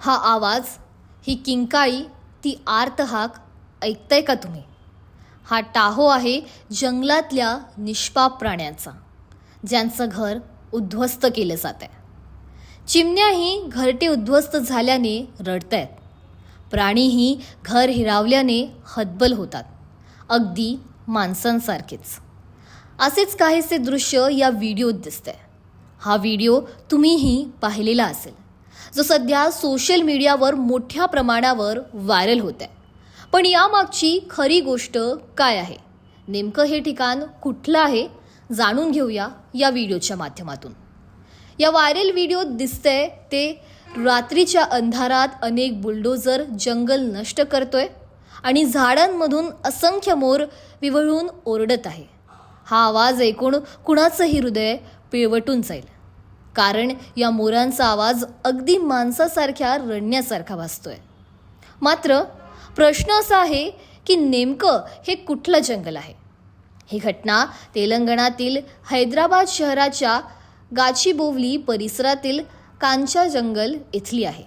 हा आवाज ही किंकाळी ती आर्तहाक ऐकताय का तुम्ही? हा टाहो आहे जंगलातल्या निष्पाप प्राण्यांचा ज्यांचं घर उद्ध्वस्त केलं जात आहे चिमण्याही घरटे उद्ध्वस्त झाल्याने रडतायत. प्राणीही घर हिरावल्याने हतबल होतात अगदी माणसांसारखेच. असेच काहीसे दृश्य या व्हिडिओत दिसतंय. हा व्हिडिओ तुम्हीही पाहिलेला असेल. जो सध्या सोशल मीडियावर मोठ्या प्रमाणावर व्हायरल होत आहे पण यामागची खरी गोष्ट काय आहे? नेमकं हे ठिकाण कुठलं आहे? जाणून घेऊया या व्हिडिओच्या माध्यमातून. या व्हायरल व्हिडिओत दिसतंय ते रात्रीच्या अंधारात अनेक बुलडोजर जंगल नष्ट करतोय आणि झाडांमधून असंख्य मोर विवळून ओरडत आहे. हा आवाज ऐकून कुणाचंही हृदय पिळवटून जाईल. कारण या मोरांचा आवाज अगदी माणसासारख्या रडण्यासारखा भासतोय मात्र प्रश्न असा आहे की नेमकं हे कुठलं जंगल आहे? ही घटना तेलंगणातील हैदराबाद शहराच्या गाचीबोवली परिसरातील कांचा जंगल इथली आहे.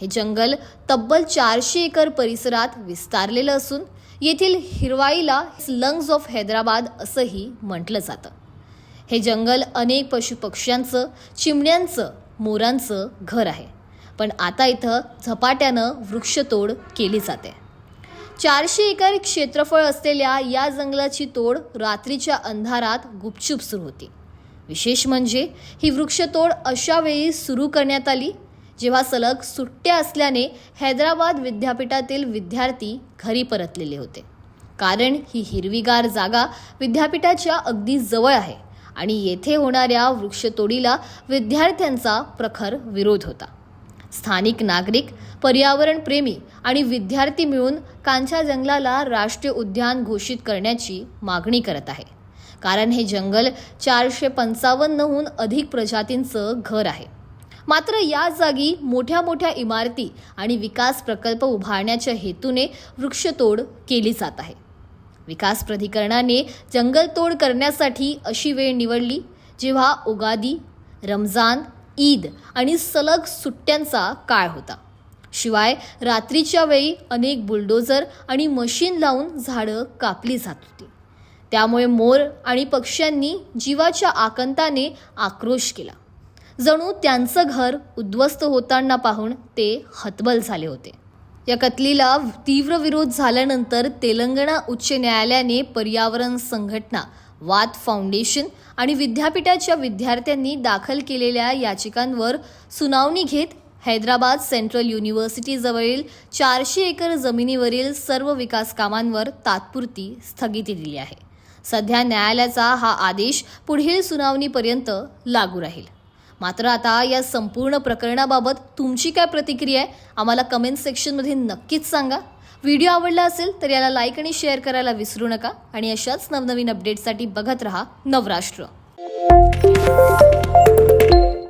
हे जंगल तब्बल चारशे एकर परिसरात विस्तारलेलं असून येथील हिरवाईला लंग्स ऑफ हैदराबाद असंही म्हटलं जातं. हे जंगल अनेक पशुपक्ष्यांचं चिमण्यांचं मोरांचं घर आहे. पण आता इथं झपाट्यानं वृक्षतोड केली जाते. चारशे एकर क्षेत्रफळ असलेल्या या जंगलाची तोड रात्रीच्या अंधारात गुपचूप सुरू होती. विशेष म्हणजे ही वृक्षतोड अशा वेळी सुरू करण्यात आली जेव्हा सलग सुट्ट्या असल्याने हैदराबाद विद्यापीठातील विद्यार्थी घरी परतलेले होते. कारण ही हिरवीगार जागा विद्यापीठाच्या अगदी जवळ आहे आणि येथे होणाऱ्या वृक्षतोडीला विद्यार्थ्यांचा प्रखर विरोध होता. स्थानिक नागरिक पर्यावरणप्रेमी आणि विद्यार्थी मिळून कांचा जंगलाला राष्ट्रीय उद्यान घोषित करण्याची मागणी करत आहे. कारण हे जंगल चारशे पंचावन्नहून अधिक प्रजातींचं घर आहे. मात्र या जागी मोठ्या मोठ्या इमारती आणि विकास प्रकल्प उभारण्याच्या हेतूने वृक्षतोड केली जात आहे. विकास प्राधिकरणाने जंगलतोड करण्यासाठी अशी वेळ निवडली जेव्हा उगादी रमजान ईद आणि सलग सुट्ट्यांचा काळ होता. शिवाय रात्रीच्या वेळी अनेक बुलडोजर आणि मशीन लावून झाडं कापली जात होती. त्यामुळे मोर आणि पक्ष्यांनी जीवाच्या आकंताने आक्रोश केला. जणू त्यांचं घर उद्ध्वस्त होताना पाहून ते हतबल झाले होते. या कतलीला तीव्र विरोध झाल्यानंतर तेलंगणा उच्च न्यायालयाने पर्यावरण संघटना वाद फाउंडेशन आणि विद्यापीठाच्या विद्यार्थ्यांनी दाखल केलेल्या याचिकांवर सुनावणी घेत हैदराबाद सेंट्रल युनिव्हर्सिटीजवळील चारशे एकर जमिनीवरील सर्व विकास कामांवर तात्पुरती स्थगिती दिली आहे. सध्या न्यायालयाचा हा आदेश पुढील सुनावणीपर्यंत लागू राहील. मात्र आता या संपूर्ण प्रकरणाबाबत तुमची काय प्रतिक्रिया आहे? आम्हाला कमेंट सेक्शनमध्ये नक्कीच सांगा. व्हिडिओ आवडला असेल तर याला लाईक आणि शेअर करायला विसरू नका. आणि अशाच नवनवीन अपडेटसाठी बघत रहा नवराष्ट्र.